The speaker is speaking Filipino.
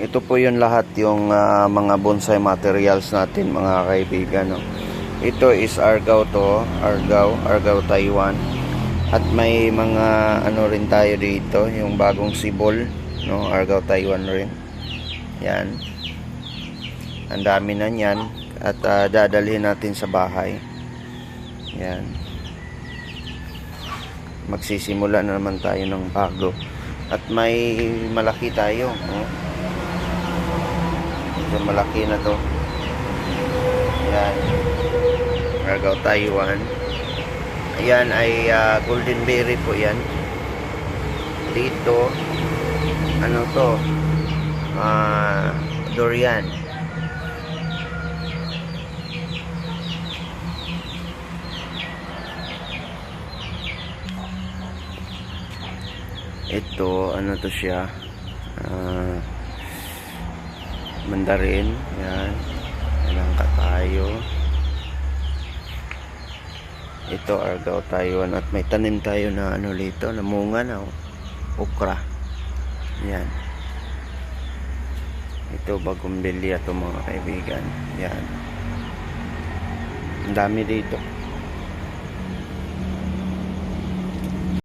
ito po yun lahat yung ah, mga bonsai materials natin mga kaibigan. No? Ito is Argao to, Argao, Argao Taiwan. At may mga ano rin tayo dito, yung bagong sibol, no, Argao Taiwan rin. Yan. Ang dami na niyan at ah, dadalhin natin sa bahay. Yan. Magsisimula na naman tayo ng bago. At may malaki tayo, no? Ito malaki na to. Yan. Argao Taiwan. Ayan ay ah, golden berry po yan. Dito, ano to? Ah, durian. Ito, ano to siya? Ah, mandarin. Yan. Yan tayo. Ito, Argao Taiwan. At may tanim tayo na ano dito, namunga na. oh. Okra. Yan. Ito, bagong bilya to mga kaibigan. Yan. Ang dami dito.